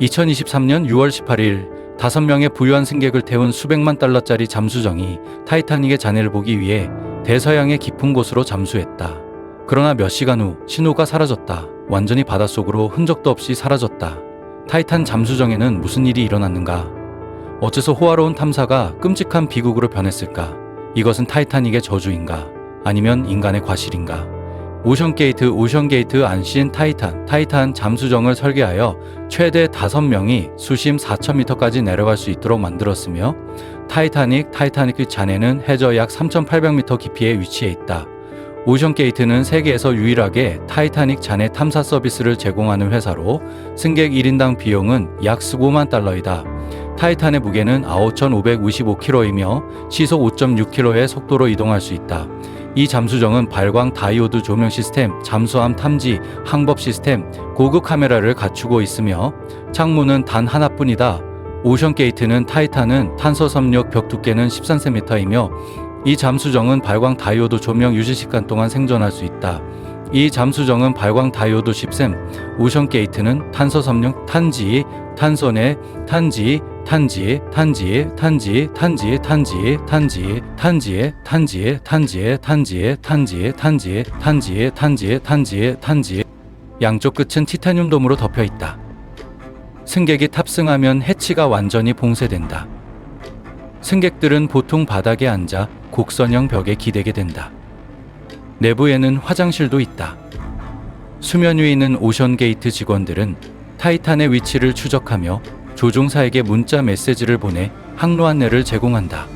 2023년 6월 18일 다섯 명의 부유한 승객을 태운 수백만 달러짜리 잠수정이 타이타닉의 잔해를 보기 위해 대서양의 깊은 곳으로 잠수했다. 그러나 몇 시간 후 신호가 사라졌다. 완전히 바닷속으로 흔적도 없이 사라졌다. 타이탄 잠수정에는 무슨 일이 일어났는가? 어째서 호화로운 탐사가 끔찍한 비극으로 변했을까? 이것은 타이타닉의 저주인가? 아니면 인간의 과실인가? 오션게이트 오션게이트 안신 타이탄 타이탄 잠수정을 설계하여 최대 5명이 수심 4,000m까지 내려갈 수 있도록 만들었으며 타이타닉 타이타닉 잔해는 해저 약 3,800m 깊이에 위치해 있다. 오션게이트는 세계에서 유일하게 타이타닉 잔해 탐사 서비스를 제공하는 회사로 승객 1인당 비용은 약 15만 달러이다. 타이탄의 무게는 9,555kg이며 시속 5.6km의 속도로 이동할 수 있다. 이 잠수정은 발광 다이오드 조명 시스템, 잠수함 탐지, 항법 시스템, 고급 카메라를 갖추고 있으며 창문은 단 하나뿐이다. 오션 게이트는 타이탄은 탄소 섬유 벽 두께는 13cm이며 이 잠수정은 발광 다이오드 조명 유지 시간 동안 생존할 수 있다. 이 잠수정은 발광 다이오드 10셈, 오션 게이트는 탄소 섬유 탄지, 탄소내, 탄지, 탄지, 탄지, 탄지, 탄지, 탄지, 탄지, 탄지, 탄지, 탄지, 탄지, 탄지, 탄지, 탄지, 탄지, 탄지, 탄지. 양쪽 끝은 티타늄 돔으로 덮여 있다. 승객이 탑승하면 해치가 완전히 봉쇄된다. 승객들은 보통 바닥에 앉아 곡선형 벽에 기대게 된다. 내부에는 화장실도 있다. 수면 위에 있는 오션게이트 직원들은 타이탄의 위치를 추적하며 조종사에게 문자 메시지를 보내 항로 안내를 제공한다.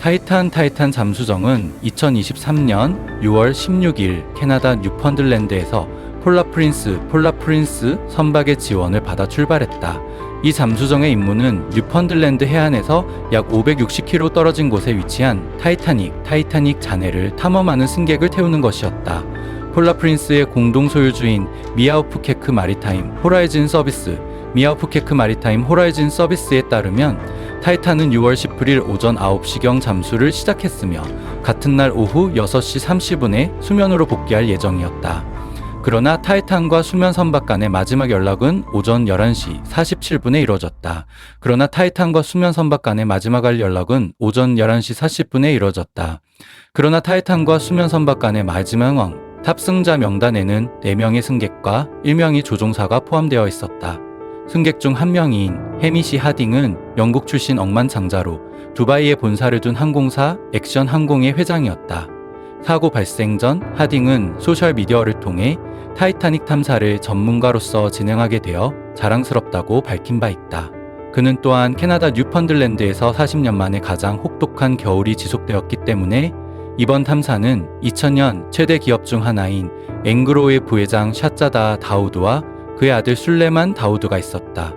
타이탄 타이탄 잠수정은 2023년 6월 16일 캐나다 뉴펀들랜드에서 폴라 프린스 폴라 프린스 선박의 지원을 받아 출발했다. 이 잠수정의 임무는 뉴펀들랜드 해안에서 약 560km 떨어진 곳에 위치한 타이타닉 타이타닉 잔해를 탐험하는 승객을 태우는 것이었다. 폴라 프린스의 공동 소유주인 미아우프케크 마리타임 호라이즌 서비스 미아우프케크 마리타임 호라이즌 서비스에 따르면 타이탄은 6월 18일 오전 9시경 잠수를 시작했으며 같은 날 오후 6시 30분에 수면으로 복귀할 예정이었다. 그러나 타이탄과 수면 선박 간의 마지막 연락은 오전 11시 47분에 이루어졌다. 그러나 타이탄과 수면 선박 간의 마지막 연락은 오전 11시 40분에 이루어졌다. 그러나 타이탄과 수면 선박 간의 마지막 왕 탑승자 명단에는 4명의 승객과 1명의 조종사가 포함되어 있었다. 승객 중 한 명인 해미시 하딩은 영국 출신 억만장자로 두바이에 본사를 둔 항공사 액션 항공의 회장이었다. 사고 발생 전 하딩은 소셜미디어를 통해 타이타닉 탐사를 전문가로서 진행하게 되어 자랑스럽다고 밝힌 바 있다. 그는 또한 캐나다 뉴펀들랜드에서 40년 만에 가장 혹독한 겨울이 지속되었기 때문에 이번 탐사는 2000년 최대 기업 중 하나인 앵그로의 부회장 샤짜다 다우드와 그의 아들 술레만 다우드가 있었다.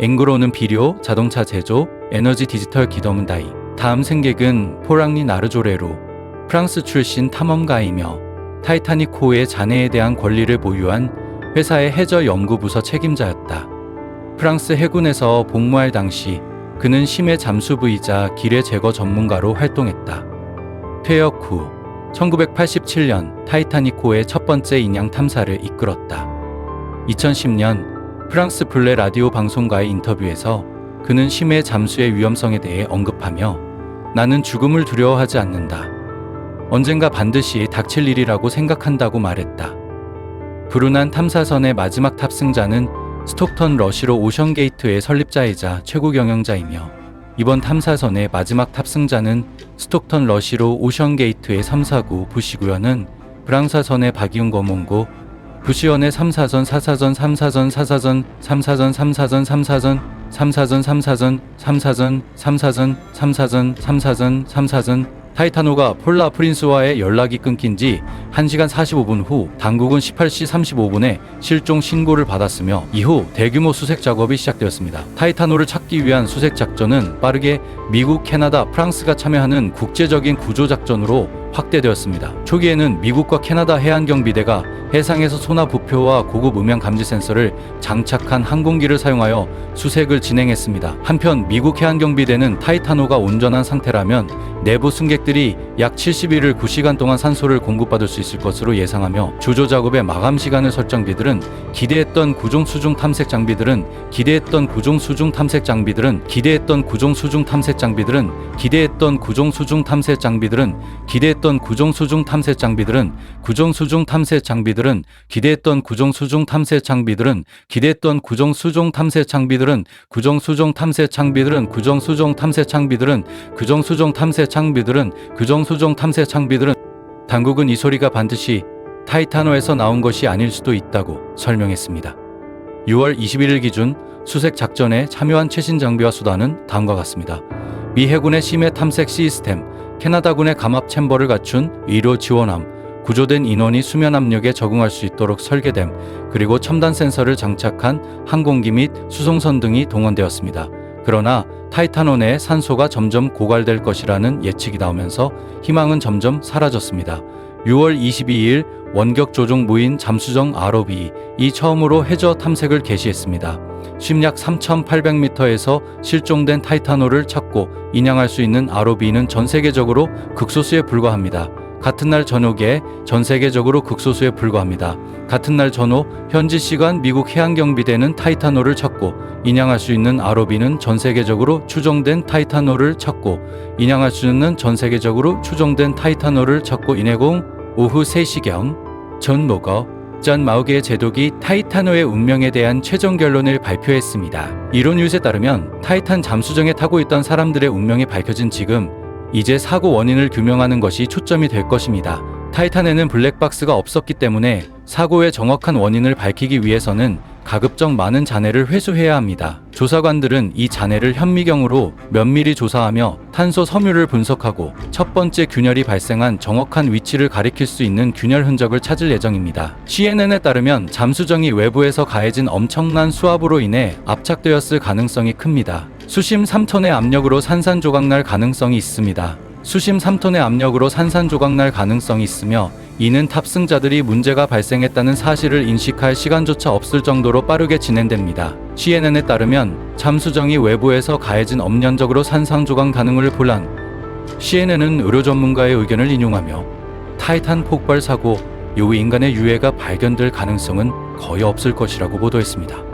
앵그로는 비료, 자동차 제조, 에너지 디지털 기더문다이. 다음 승객은 포랑니 나르조레로 프랑스 출신 탐험가이며 타이타닉 호의 잔해에 대한 권리를 보유한 회사의 해저 연구부서 책임자였다. 프랑스 해군에서 복무할 당시 그는 심해 잠수부이자 기뢰 제거 전문가로 활동했다. 퇴역 후 1987년 타이타닉호의 첫 번째 인양 탐사를 이끌었다. 2010년 프랑스 블레 라디오 방송과의 인터뷰에서 그는 심해 잠수의 위험성에 대해 언급하며 나는 죽음을 두려워하지 않는다. 언젠가 반드시 닥칠 일이라고 생각한다고 말했다. 불운한 탐사선의 마지막 탑승자는 스톡턴 러시로 오션게이트의 설립자이자 최고 경영자이며 이번 탐사선의 마지막 탑승자는 스톡턴 러시로 오션게이트의 3사구 부시구현은 브랑사선의 박이훈 거몽고 부시원의 3사전 4사전 3사전 4사전 3사전 3사전 3사전 3사전 3사전 3사전 3사전 3사전 3사전 3사전 타이타노가 폴라 프린스와의 연락이 끊긴 지 1시간 45분 후 당국은 18시 35분에 실종 신고를 받았으며 이후 대규모 수색 작업이 시작되었습니다. 타이타노를 찾기 위한 수색 작전은 빠르게 미국, 캐나다, 프랑스가 참여하는 국제적인 구조 작전으로 확대되었습니다. 초기에는 미국과 캐나다 해안경비대가 해상에서 소나 부표와 고급 음향 감지 센서를 장착한 항공기를 사용하여 수색을 진행했습니다. 한편 미국 해안경비대는 타이타노가 온전한 상태라면 내부 승객들이 약 70일을 9시간 동안 산소를 공급받을 수 있을 것으로 예상하며 주조 작업의 마감 시간을 설정 비들은 기대했던 구종 수중 탐색 장비들은 기대했던 구종 수중 탐색 장비들은 기대했던 구종 수중 탐색 장비들은 기대했던 구종 수중 탐색 장비들은 기대했던 구종 수중 탐색 장비들은 구종 수중 탐색 장비들은 기대했던 구종 수중 탐색 장비들은 기대했던 구종 수중 탐색 장비들은 구종 수중 탐색 장비들은 구종 수중 탐색 장비들은 구종 수중 탐색 장비들은 구종 수중 탐색 장비들은 당국은 이 소리가 반드시 타이타노에서 나온 것이 아닐 수도 있다고 설명했습니다. 6월 21일 기준 수색 작전에 참여한 최신 장비와 수단은 다음과 같습니다. 미 해군의 심해 탐색 시스템, 캐나다군의 감압 챔버를 갖춘 의료 지원함, 구조된 인원이 수면 압력에 적응할 수 있도록 설계됨, 그리고 첨단 센서를 장착한 항공기 및 수송선 등이 동원되었습니다. 그러나 타이타노 내 산소가 점점 고갈될 것이라는 예측이 나오면서 희망은 점점 사라졌습니다. 6월 22일 원격 조종 무인 잠수정 ROV 이 처음으로 해저 탐색을 개시했습니다. 심약 3,800m에서 실종된 타이타노를 찾고 인양할 수 있는 ROV는 전 세계적으로 극소수에 불과합니다. 같은 날 저녁에 전 세계적으로 극소수에 불과합니다. 같은 날 전후 현지 시간 미국 해양경비대는 타이타노를 찾고 인양할 수 있는 ROV는 전 세계적으로 추정된 타이타노를 찾고 인양할 수 있는 전 세계적으로 추정된 타이타노를 찾고 인해공 오후 3시경 전 모거 전 마우게의 제독이 타이타노의 운명에 대한 최종 결론을 발표했습니다. 이론 뉴스에 따르면 타이탄 잠수정에 타고 있던 사람들의 운명이 밝혀진 지금 이제 사고 원인을 규명하는 것이 초점이 될 것입니다. 타이탄에는 블랙박스가 없었기 때문에 사고의 정확한 원인을 밝히기 위해서는 가급적 많은 잔해를 회수해야 합니다. 조사관들은 이 잔해를 현미경으로 면밀히 조사하며 탄소 섬유를 분석하고 첫 번째 균열이 발생한 정확한 위치를 가리킬 수 있는 균열 흔적을 찾을 예정입니다. CNN에 따르면 잠수정이 외부에서 가해진 엄청난 수압으로 인해 압착되었을 가능성이 큽니다. 수심 3톤의 압력으로 산산조각 날 가능성이 있습니다. 수심 3톤의 압력으로 산산조각 날 가능성이 있으며 이는 탑승자들이 문제가 발생했다는 사실을 인식할 시간조차 없을 정도로 빠르게 진행됩니다. CNN에 따르면 잠수정이 외부에서 가해진 엄연적으로 산산조각 가능을 불안. CNN은 의료 전문가의 의견을 인용하며 타이탄 폭발 사고 이후 인간의 유해가 발견될 가능성은 거의 없을 것이라고 보도했습니다.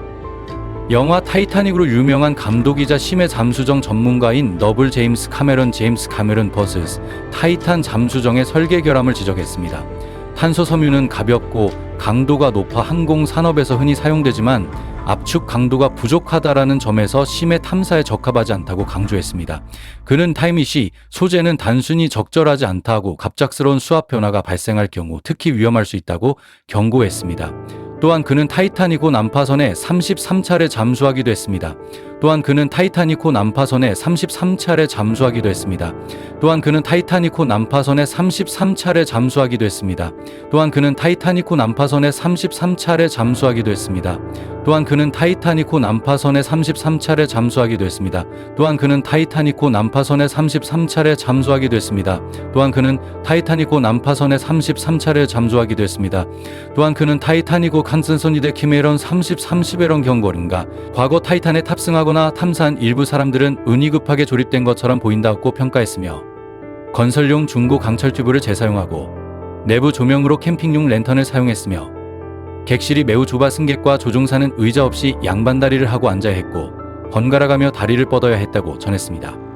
영화 타이타닉으로 유명한 감독이자 심해 잠수정 전문가인 너블 제임스 카메론 제임스 카메론 버스스 타이탄 잠수정의 설계 결함을 지적했습니다. 탄소 섬유는 가볍고 강도가 높아 항공 산업에서 흔히 사용되지만 압축 강도가 부족하다라는 점에서 심해 탐사에 적합하지 않다고 강조했습니다. 그는 타이밋이 소재는 단순히 적절하지 않다고 갑작스러운 수압 변화가 발생할 경우 특히 위험할 수 있다고 경고했습니다. 또한 그는 타이타닉호 난파선에 33차례 잠수하기도 했습니다. 또한 그는 타이타닉호 난파선에 33차례 잠수하기도 했습니다. 또한 그는 타이타닉호 난파선에 33차례 잠수하기도 했습니다. 또한 그는 타이타닉호 난파선에 33차례 잠수하기도 했습니다. 또한 그는 타이타닉호 난파선에 33차례 잠수하기도 했습니다. 또한 그는 타이타닉호 난파선에 33차례 잠수하기도 했습니다. 또한 그는 타이타닉호 난파선에 33차례 잠수하기도 했습니다. 또한 그는 타이타닉호 칸슨선이대 키메론 30 30회런 경거인가 과거 타이탄에 탑승하 거나 탐사한 일부 사람들은 운이 급하게 조립된 것처럼 보인다고 평가했으며 건설용 중고 강철 튜브를 재사용하고 내부 조명으로 캠핑용 랜턴을 사용했으며 객실이 매우 좁아 승객과 조종사는 의자 없이 양반다리를 하고 앉아야 했고 번갈아가며 다리를 뻗어야 했다고 전했습니다.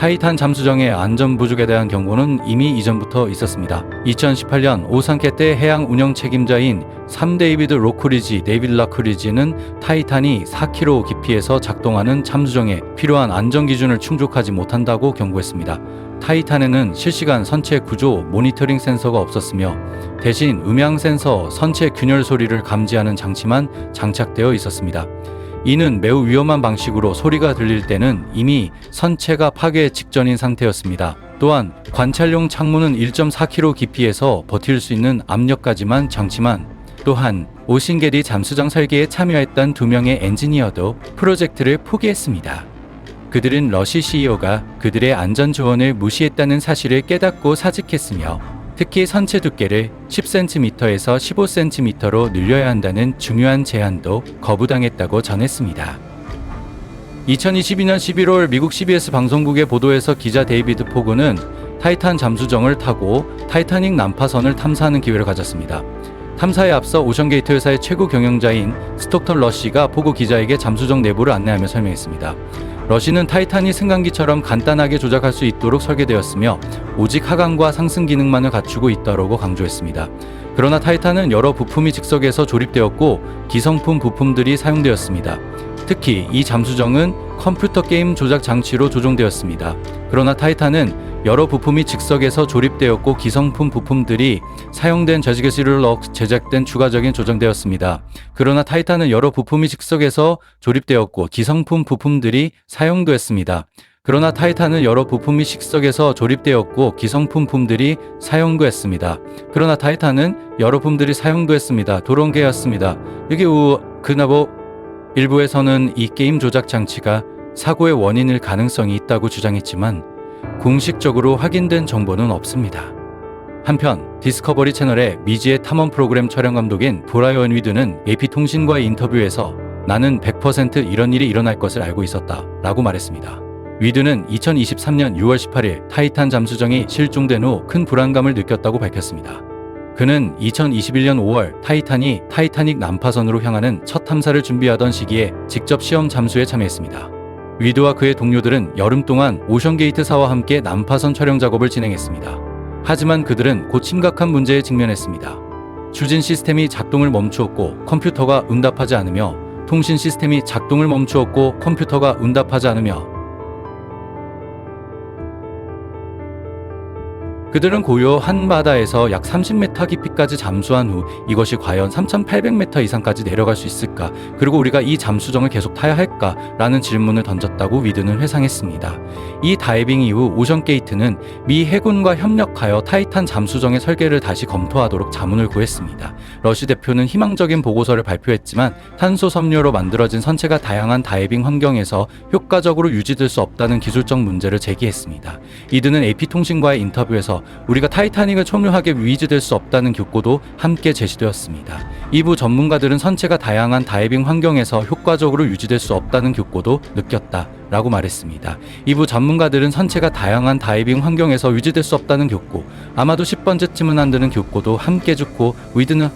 타이탄 잠수정의 안전 부족에 대한 경고는 이미 이전부터 있었습니다. 2018년 오산케 때 해양 운영 책임자인 3데이비드 로크리지 데이빌 라크리지는 타이탄이 4km 깊이에서 작동하는 잠수정에 필요한 안전 기준을 충족하지 못한다고 경고했습니다. 타이탄에는 실시간 선체 구조 모니터링 센서가 없었으며 대신 음향 센서 선체 균열 소리를 감지하는 장치만 장착되어 있었습니다. 이는 매우 위험한 방식으로 소리가 들릴 때는 이미 선체가 파괴 직전인 상태였습니다. 또한 관찰용 창문은 1.4km 깊이에서 버틸 수 있는 압력까지만 장치만 또한 오신게리 잠수정 설계에 참여했던 두 명의 엔지니어도 프로젝트를 포기했습니다. 그들은 러시 CEO가 그들의 안전 조언을 무시했다는 사실을 깨닫고 사직했으며 특히 선체 두께를 10cm에서 15cm로 늘려야 한다는 중요한 제안도 거부당했다고 전했습니다. 2022년 11월 미국 CBS 방송국의 보도에서 기자 데이비드 포그는 타이탄 잠수정을 타고 타이타닉 난파선을 탐사하는 기회를 가졌습니다. 탐사에 앞서 오션게이트 회사의 최고 경영자인 스톡턴 러시가 포그 기자에게 잠수정 내부를 안내하며 설명했습니다. 러시는 타이탄이 승강기처럼 간단하게 조작할 수 있도록 설계되었으며 오직 하강과 상승 기능만을 갖추고 있다고 강조했습니다. 그러나 타이탄은 여러 부품이 즉석에서 조립되었고 기성품 부품들이 사용되었습니다. 특히 이 잠수정은 컴퓨터 게임 조작 장치로 조종되었습니다. 그러나 타이탄은 여러 부품이 즉석에서 조립되었고 기성품 부품들이 사용된 저지게시를 넣어 제작된 추가적인 조정되었습니다. 그러나 타이탄은 여러 부품이 즉석에서 조립되었고 기성품 부품들이 사용되었습니다. 그러나 타이탄은 여러 부품이 식석에서 조립되었고 기성품품들이 사용되었습니다. 그러나 타이탄은 여러 품들이 사용되었습니다. 도론계였습니다. 이게 우 그나보 일부에서는 이 게임 조작 장치가 사고의 원인일 가능성이 있다고 주장했지만 공식적으로 확인된 정보는 없습니다. 한편 디스커버리 채널의 미지의 탐험 프로그램 촬영 감독인 브라이언 위드는 AP통신과의 인터뷰에서 나는 100% 이런 일이 일어날 것을 알고 있었다 라고 말했습니다. 위드는 2023년 6월 18일 타이탄 잠수정이 실종된 후 큰 불안감을 느꼈다고 밝혔습니다. 그는 2021년 5월 타이탄이 타이타닉 난파선으로 향하는 첫 탐사를 준비하던 시기에 직접 시험 잠수에 참여했습니다. 위드와 그의 동료들은 여름 동안 오션게이트사와 함께 난파선 촬영 작업을 진행했습니다. 하지만 그들은 곧 심각한 문제에 직면했습니다. 추진 시스템이 작동을 멈추었고 컴퓨터가 응답하지 않으며 통신 시스템이 작동을 멈추었고 컴퓨터가 응답하지 않으며 그들은 고요 한 바다에서 약 30m 깊이까지 잠수한 후 이것이 과연 3,800m 이상까지 내려갈 수 있을까? 그리고 우리가 이 잠수정을 계속 타야 할까? 라는 질문을 던졌다고 위드는 회상했습니다. 이 다이빙 이후 오션 게이트는 미 해군과 협력하여 타이탄 잠수정의 설계를 다시 검토하도록 자문을 구했습니다. 러시 대표는 희망적인 보고서를 발표했지만 탄소 섬유로 만들어진 선체가 다양한 다이빙 환경에서 효과적으로 유지될 수 없다는 기술적 문제를 제기했습니다. 이드는 AP통신과의 인터뷰에서 우리가 타이타닉을 첨루하게 위지될 수 없다는 교고도 함께 제시되었습니다. 이부 전문가들은 선체가 다양한 다이빙 환경에서 효과적으로 유지될 수 없다는 교고도 느꼈다. 라고 말했습니다. 이부 전문가들은 선체가 다양한 다이빙 환경에서 유지될 수 없다는 교고, 아마도 10번째쯤은 안 되는 교고도 함께 죽고 위드는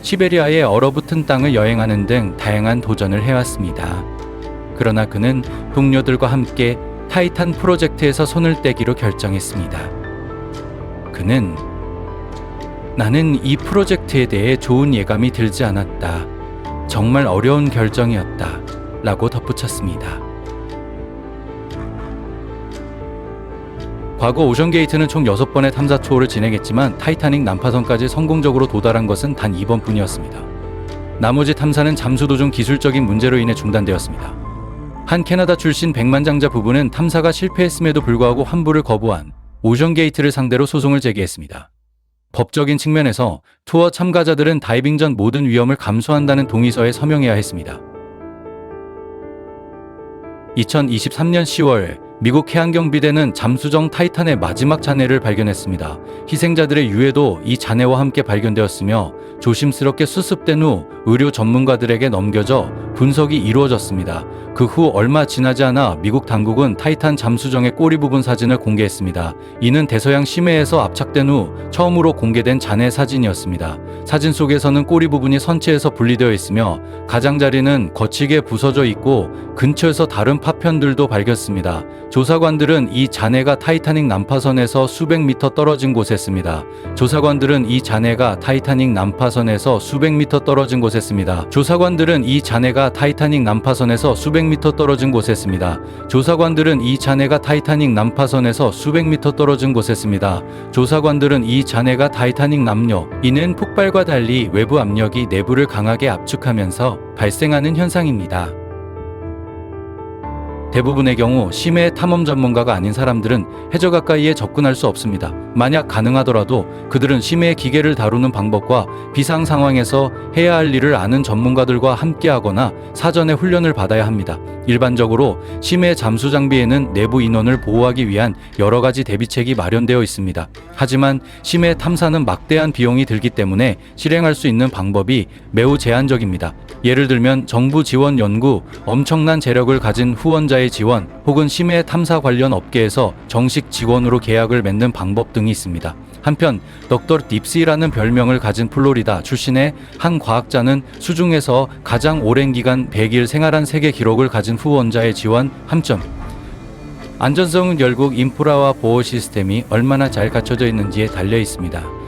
시베리아의 얼어붙은 땅을 여행하는 등 다양한 도전을 해왔습니다. 그러나 그는 동료들과 함께 타이탄 프로젝트에서 손을 떼기로 결정했습니다. 그는 나는 이 프로젝트에 대해 좋은 예감이 들지 않았다. 정말 어려운 결정이었다. 라고 덧붙였습니다. 과거 오션게이트는 총 6번의 탐사 투어를 진행했지만 타이타닉 난파선까지 성공적으로 도달한 것은 단 2번뿐이었습니다. 나머지 탐사는 잠수 도중 기술적인 문제로 인해 중단되었습니다. 한 캐나다 출신 백만장자 부부는 탐사가 실패했음에도 불구하고 환불을 거부한 오션게이트를 상대로 소송을 제기했습니다. 법적인 측면에서 투어 참가자들은 다이빙 전 모든 위험을 감수한다는 동의서에 서명해야 했습니다. 2023년 10월 미국 해안경비대는 잠수정 타이탄의 마지막 잔해를 발견했습니다. 희생자들의 유해도 이 잔해와 함께 발견되었으며 조심스럽게 수습된 후 의료 전문가들에게 넘겨져 분석이 이루어졌습니다. 그 후 얼마 지나지 않아 미국 당국은 타이탄 잠수정의 꼬리 부분 사진을 공개했습니다. 이는 대서양 심해에서 압착된 후 처음으로 공개된 잔해 사진이었습니다. 사진 속에서는 꼬리 부분이 선체에서 분리되어 있으며 가장자리는 거치게 부서져 있고 근처에서 다른 파편들도 발견했습니다. 조사관들은 이 잔해가 타이타닉 난파선에서 수백 미터 떨어진 곳에 있습니다. 조사관들은 이 잔해가 타이타닉 난파선에서 수백 미터 떨어진 곳에 있습니다. 조사관들은 이 잔해가 타이타닉 난파선에서 수백 미터 떨어진 곳에 있습니다. 조사관들은 이 잔해가 타이타닉 난파선에서 수백 미터 떨어진 곳에 있습니다. 조사관들은 이 잔해가 타이타닉 남녀 이는 폭발과 달리 외부 압력이 내부를 강하게 압축하면서 발생하는 현상입니다. 대부분의 경우 심해 탐험 전문가가 아닌 사람들은 해저 가까이에 접근할 수 없습니다. 만약 가능하더라도 그들은 심해 기계를 다루는 방법과 비상 상황에서 해야 할 일을 아는 전문가들과 함께하거나 사전에 훈련을 받아야 합니다. 일반적으로 심해 잠수 장비에는 내부 인원을 보호하기 위한 여러 가지 대비책이 마련되어 있습니다. 하지만 심해 탐사는 막대한 비용이 들기 때문에 실행할 수 있는 방법이 매우 제한적입니다. 예를 들면 정부 지원 연구, 엄청난 재력을 가진 후원자의 지원, 혹은 심해 탐사 관련 업계에서 정식 직원으로 계약을 맺는 방법 등이 있습니다. 한편 덕터 딥시라는 별명을 가진 플로리다 출신의 한 과학자는 수중에서 가장 오랜 기간 100일 생활한 세계 기록을 가진 후원자의 지원 함점 안전성은 결국 인프라와 보호 시스템이 얼마나 잘 갖춰져 있는지에 달려 있습니다.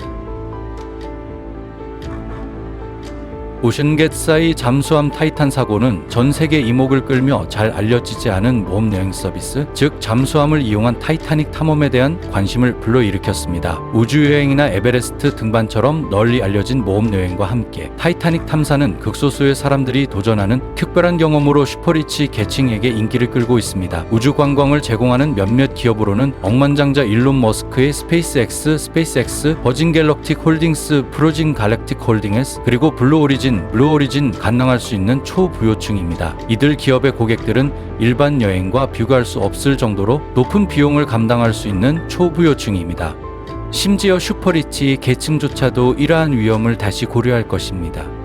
오션겟사의 잠수함 타이탄 사고는 전 세계 이목을 끌며 잘 알려지지 않은 모험 여행 서비스, 즉 잠수함을 이용한 타이타닉 탐험에 대한 관심을 불러일으켰습니다. 우주 여행이나 에베레스트 등반처럼 널리 알려진 모험 여행과 함께 타이타닉 탐사는 극소수의 사람들이 도전하는 특별한 경험으로 슈퍼리치 계층에게 인기를 끌고 있습니다. 우주 관광을 제공하는 몇몇 기업으로는 억만장자 일론 머스크의 스페이스X, 스페이스X, 버진 갤럭틱 홀딩스, 프로진 갈랙틱 홀딩스, 그리고 블루 오리진, 블루 오리진 가능할 수 있는 초부요층입니다. 이들 기업의 고객들은 일반 여행과 비교할 수 없을 정도로 높은 비용을 감당할 수 있는 초부요층입니다. 심지어 슈퍼리치 계층조차도 이러한 위험을 다시 고려할 것입니다.